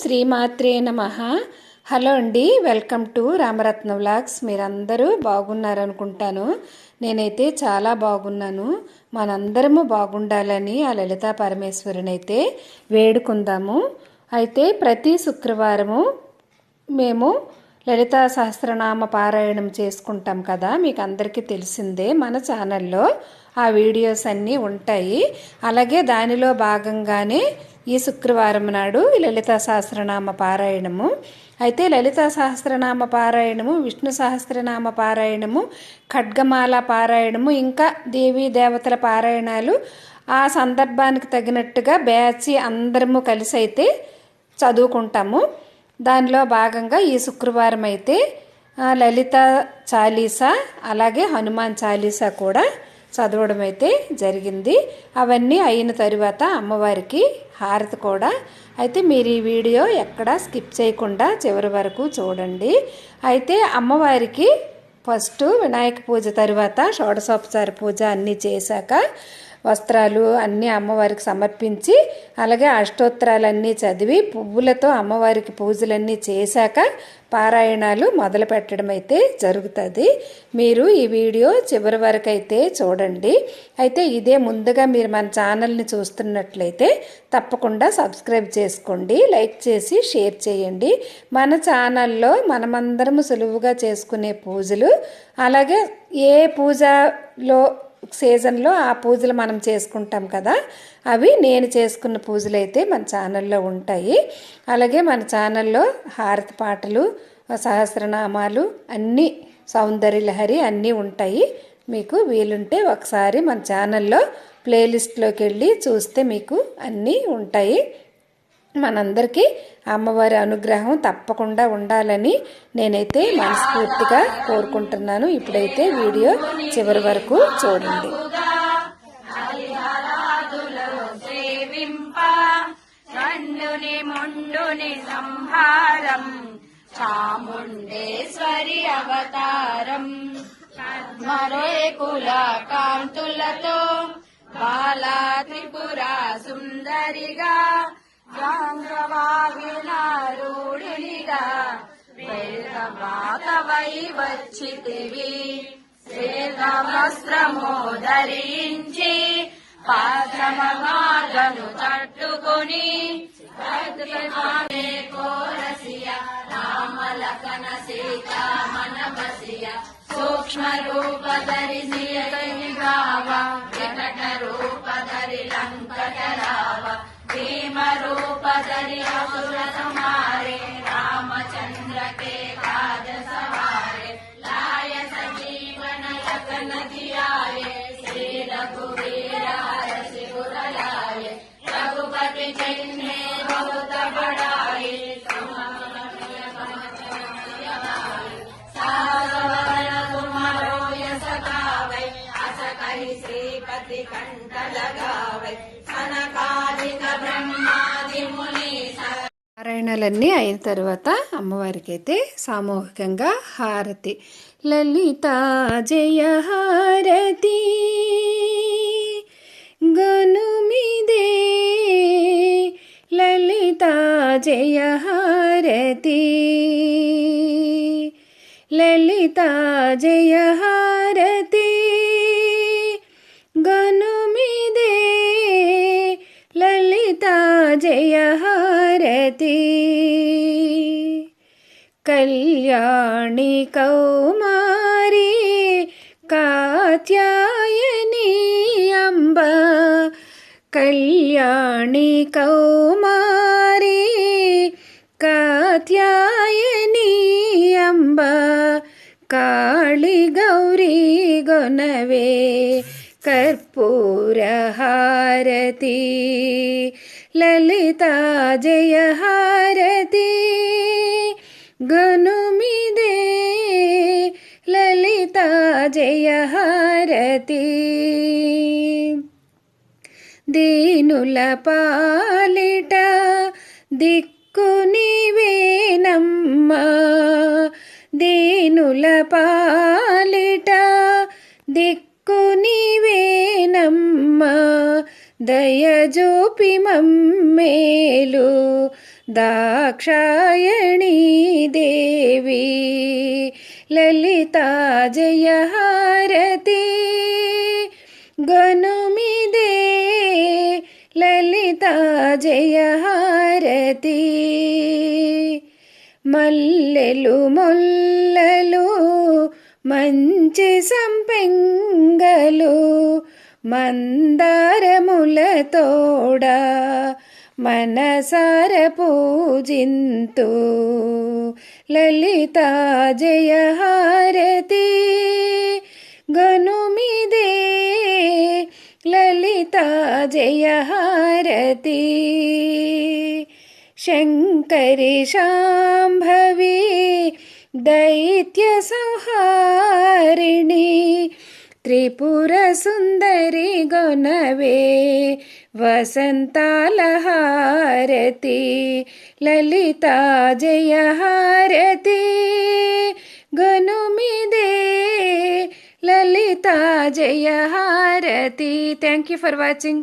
శ్రీమాత్రే నమ. హలో అండి వెల్కమ్ టు రామరత్న వ్లాగ్స్ మీరందరూ బాగున్నారనుకుంటాను. నేనైతే చాలా బాగున్నాను. మనందరము బాగుండాలని ఆ లలితా పరమేశ్వరుని అయితే వేడుకుందాము. అయితే ప్రతి శుక్రవారము మేము లలితా సహస్రనామ పారాయణం చేసుకుంటాం కదా మీకు అందరికీ తెలిసిందే మన ఛానల్లో ఆ వీడియోస్ అన్నీ ఉంటాయి. అలాగే దానిలో భాగంగానే ఈ శుక్రవారం నాడు లలిత సహస్రనామ పారాయణము. అయితే లలిత సహస్రనామ పారాయణము విష్ణు సహస్రనామ పారాయణము ఖడ్గమాల పారాయణము ఇంకా దేవీ దేవతల పారాయణాలు ఆ సందర్భానికి తగినట్టుగా బ్యాచి అందరము కలిసి అయితే చదువుకుంటాము. దానిలో భాగంగా ఈ శుక్రవారం అయితే లలిత చాలీసా అలాగే హనుమాన్ చాలీసా కూడా చదవడం అయితే జరిగింది. అవన్నీ అయిన తరువాత అమ్మవారికి హారతి కూడా. అయితే మీరు ఈ వీడియో ఎక్కడా స్కిప్ చేయకుండా చివరి వరకు చూడండి. అయితే అమ్మవారికి ఫస్ట్ వినాయక పూజ తర్వాత షోడశోపచార పూజ అన్నీ చేశాక వస్త్రాలు అన్నీ అమ్మవారికి సమర్పించి అలాగే అష్టోత్తరాలన్నీ చదివి పువ్వులతో అమ్మవారికి పూజలన్నీ చేశాక పారాయణాలు మొదలు పెట్టడం అయితే జరుగుతుంది. మీరు ఈ వీడియో చివరి వరకు అయితే చూడండి. అయితే ఇదే ముందుగా మీరు మన ఛానల్ని చూస్తున్నట్లయితే తప్పకుండా సబ్స్క్రైబ్ చేసుకోండి లైక్ చేసి షేర్ చేయండి. మన ఛానల్లో మనమందరం సులువుగా చేసుకునే పూజలు అలాగే ఏ పూజలో సీజన్లో ఆ పూజలు మనం చేసుకుంటాం కదా అవి నేను చేసుకున్న పూజలు అయితే మన ఛానల్లో ఉంటాయి. అలాగే మన ఛానల్లో హారతి పాటలు సహస్రనామాలు అన్నీ సౌందర్యలహరి అన్నీ ఉంటాయి. మీకు వీలుంటే ఒకసారి మన ఛానల్లో ప్లేలిస్ట్లోకి వెళ్ళి చూస్తే మీకు అన్నీ ఉంటాయి. మనందరికీ అమ్మవారి అనుగ్రహం తప్పకుండా ఉండాలని నేనైతే మనస్ఫూర్తిగా కోరుకుంటున్నాను. ఇప్పుడైతే వీడియో చివరి వరకు చూడండి. సంహారం చాముండేశ్వరి అవతారం. మరేకుల కాంతులతో బాలా త్రిపుర సుందరిగా జాంగవాగినారూఢునిగా వేదమాతవై వచ్చితివి శ్వేతవస్త్రము ధరించి పాదమగాను తట్టుకొని కోరసియ రామలకన సీత మనమసియ సూక్ష్మ రూప ధరిసియ గావ వికట రూప ధరి లంకట రావ భీమ రూప बदले असुर समारे रामचंद्र के काज सवारे लाय सजीवन लखन जियाए श्री रघुवीर शिवर लाए रघुपति चिन्हे बहुत बड़ाए श्रीपति कंठ लगावे सनकादिक ब्रह्मा పారాయణాలన్నీ అయిన తర్వాత అమ్మవారికి అయితే సామూహికంగా హారతి. లలిత జయ హారతి. గనుమిదే లలిత జయ హారతి. లలిత జయ హారతి. గనుమిదే లలిత జయ హారతి सरस्वती कल्याणी कौमारी कात्यायनी अम्ब कल्याणी कौमारी कात्यायनी अम्ब काळि गौरी गुणवे హారతి లలిత జయ హారతి గనుమిదే లలిత జయ హారతి దీనుల పాలిట దిక్కు నీవేనమ్మా దీనుల పాలిట దిక్కు నీవేనమ్మా దయజూపి మమ్మేలు దాక్షాయణీ దేవి లలితా జయహారతి గనుమిదే లలితా జయహారతి మల్లెలు మొల్లలు మంచి సంపెంగలు మందారముల తోడ మనసార పూజింతు లలితా జయహారతి గనుమిదే లలితా జయహారతి శంకరి శాంభవి దైత్య दैत्यसंहारिणि त्रिपुरसुन्दरि गुणवे वसन्तालहारति ललिता जयहारति गनुमिदे ललिता जयहारति थैंक यू फॉर वाचिंग